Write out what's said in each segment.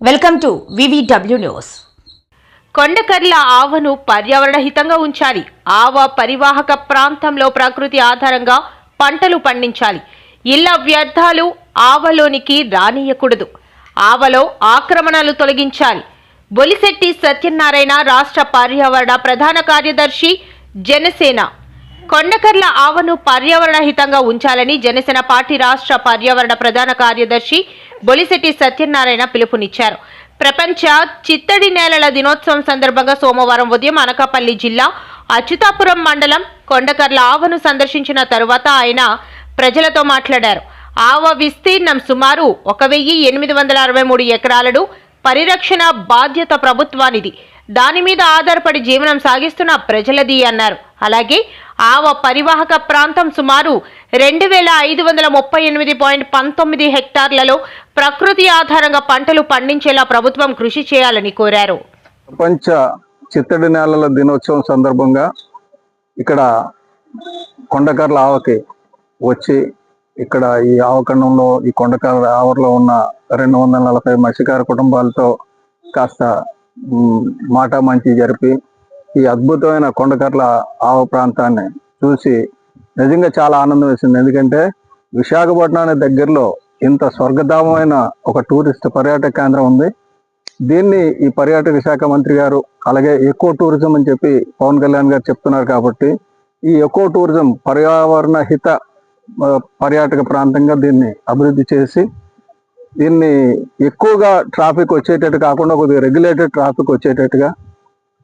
Welcome to VVW news Kondakarla ఆవను పర్యావరణ హితంగా ఉంచాలి. ఆవ పరివాహక ప్రాంతంలో ప్రకృతి ఆధారంగా పంటలు పండించాలి. ఇళ్ళ వ్యర్థాలు ఆవలోనికి రానియకూడదు. ఆవలో ఆక్రమణలు తొలగించాలి. బొలిశెట్టి సత్యనారాయణ రాష్ట్ర పర్యావరణ ప్రధాన కార్యదర్శి జనసేన. కొండకర్ల ఆవను పర్యావరణ హితంగా ఉంచాలని జనసేన పార్టీ రాష్ట్ర పర్యావరణ ప్రధాన కార్యదర్శి బొలిశెట్టి సత్యనారాయణ పిలుపునిచ్చారు. ప్రపంచ చిత్తడి నేలల దినోత్సవం సందర్భంగా సోమవారం ఉదయం అనకాపల్లి జిల్లా అచ్యుతాపురం మండలం కొండకర్ల ఆవను సందర్శించిన తరువాత ఆయన ప్రజలతో మాట్లాడారు. ఆవ విస్తీర్ణం సుమారు ఒక వెయ్యి ఎనిమిది వందల అరవై మూడు ఎకరాలను పరిరక్షణ బాధ్యత ప్రభుత్వానిది. దాని మీద ఆధారపడి జీవనం సాగిస్తున్న ప్రజలది అన్నారు. అలాగే ఆవ పరివాహక ప్రాంతం సుమారు రెండు వేల ఐదు వందల ముప్పై ఎనిమిది పాయింట్ పంతొమ్మిది హెక్టార్లలో ప్రకృతి ఆధారంగా పంటలు పండించేలా ప్రభుత్వం కృషి చేయాలని కోరారు. ప్రపంచ చిత్తడి నేలల దినోత్సవం సందర్భంగా ఇక్కడ కొండకర్ల ఆవకి వచ్చి ఇక్కడ ఈ ఆవకండంలో ఈ కొండకర్ల ఆవరలో ఉన్న రెండు వందల నలభై మత్స్యకార కుటుంబాలతో కాస్త మాట మంచి జరిపి ఈ అద్భుతమైన కొండకర్ల ఆవ ప్రాంతాన్ని చూసి నిజంగా చాలా ఆనందం వేసింది. ఎందుకంటే విశాఖపట్నానికి దగ్గరలో ఇంత స్వర్గధామమైన ఒక టూరిస్ట్ పర్యాటక కేంద్రం ఉంది. దీన్ని ఈ పర్యాటక శాఖ మంత్రి గారు అలాగే ఎకో టూరిజం అని చెప్పి పవన్ కళ్యాణ్ గారు చెప్తున్నారు కాబట్టి ఈ ఎకో టూరిజం పర్యావరణ హిత పర్యాటక ప్రాంతంగా దీన్ని అభివృద్ధి చేసి దీన్ని ఎక్కువగా ట్రాఫిక్ వచ్చేటట్టు కాకుండా కొద్దిగా రెగ్యులేటెడ్ ట్రాఫిక్ వచ్చేటట్టుగా.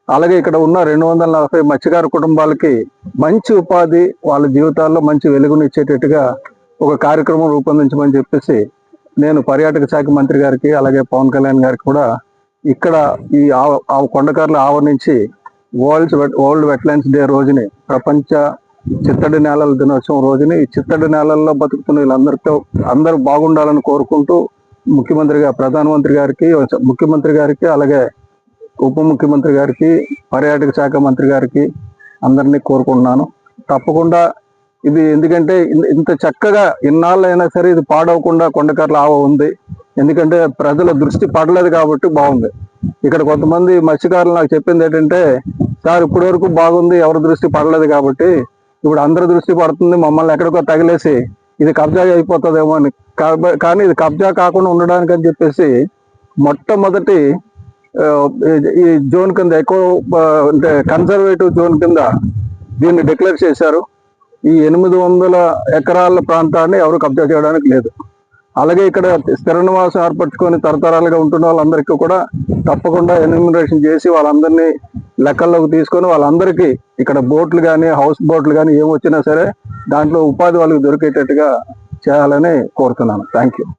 అలాగే ఇక్కడ ఉన్న రెండు వందల నలభై మత్స్యకార కుటుంబాలకి మంచి ఉపాధి వాళ్ళ జీవితాల్లో మంచి వెలుగునిచ్చేటట్టుగా ఒక కార్యక్రమం రూపొందించమని చెప్పేసి నేను పర్యాటక శాఖ మంత్రి గారికి అలాగే పవన్ కళ్యాణ్ గారికి కూడా ఇక్కడ ఈ ఆ కొండకారులు ఆవరించి వరల్డ్ వరల్డ్ వెట్లాండ్స్ డే రోజుని ప్రపంచ చిత్తడి నేలల దినోత్సవం రోజుని ఈ చిత్తడి నేలల్లో బతుకుతున్న వీళ్ళందరితో అందరూ బాగుండాలని కోరుకుంటూ ముఖ్యమంత్రిగా ప్రధానమంత్రి గారికి ముఖ్యమంత్రి గారికి అలాగే ఉప ముఖ్యమంత్రి గారికి పర్యాటక శాఖ మంత్రి గారికి అందరినీ కోరుకుంటున్నాను. తప్పకుండా ఇది ఎందుకంటే ఇంత చక్కగా ఇన్నాళ్ళైనా సరే ఇది పాడవకుండా కొండకర్ల ఆవ ఉంది. ఎందుకంటే ప్రజల దృష్టి పడలేదు కాబట్టి బాగుంది. ఇక్కడ కొంతమంది మత్స్యకారులు నాకు చెప్పింది ఏంటంటే సార్ ఇప్పటి వరకు బాగుంది ఎవరి దృష్టి పడలేదు కాబట్టి ఇప్పుడు అందరి దృష్టి పడుతుంది మమ్మల్ని ఎక్కడికో తగిలేసి ఇది కబ్జా అయిపోతుందేమో అని కానీ ఇది కబ్జా కాకుండా ఉండడానికి అని చెప్పేసి మొట్టమొదటి ఈ- జోన్ కింద ఎక్కువ అంటే కన్సర్వేటివ్ జోన్ కింద దీన్ని డిక్లేర్ చేశారు. ఈ ఎనిమిది వందల ఎకరాల ప్రాంతాన్ని ఎవరు కబ్జా చేయడానికి లేదు. అలాగే ఇక్కడ స్థిర నివాసం ఏర్పరచుకొని తరతరాలుగా ఉంటున్న వాళ్ళందరికీ కూడా తప్పకుండా ఎన్యూమినేషన్ చేసి వాళ్ళందరినీ లెక్కల్లోకి తీసుకొని వాళ్ళందరికీ ఇక్కడ బోట్లు కానీ హౌస్ బోట్లు కానీ ఏమొచ్చినా వచ్చినా సరే దాంట్లో ఉపాధి వాళ్ళకి దొరికేటట్టుగా చేయాలని కోరుతున్నాను. Thank you